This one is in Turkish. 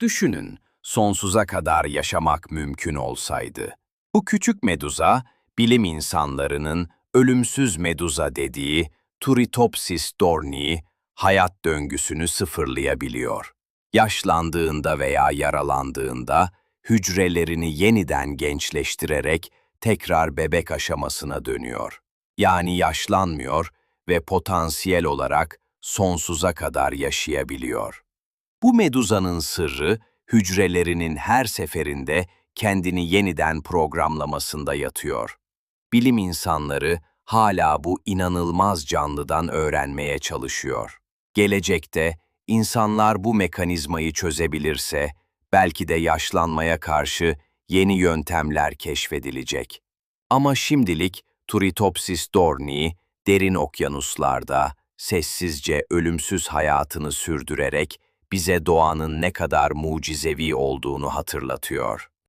Düşünün, sonsuza kadar yaşamak mümkün olsaydı. Bu küçük meduza, bilim insanlarının ölümsüz meduza dediği Turritopsis dornii, hayat döngüsünü sıfırlayabiliyor. Yaşlandığında veya yaralandığında hücrelerini yeniden gençleştirerek tekrar bebek aşamasına dönüyor. Yani yaşlanmıyor ve potansiyel olarak sonsuza kadar yaşayabiliyor. Bu meduzanın sırrı hücrelerinin her seferinde kendini yeniden programlamasında yatıyor. Bilim insanları hala bu inanılmaz canlıdan öğrenmeye çalışıyor. Gelecekte insanlar bu mekanizmayı çözebilirse belki de yaşlanmaya karşı yeni yöntemler keşfedilecek. Ama şimdilik Turritopsis dornii derin okyanuslarda sessizce ölümsüz hayatını sürdürerek bize doğanın ne kadar mucizevi olduğunu hatırlatıyor.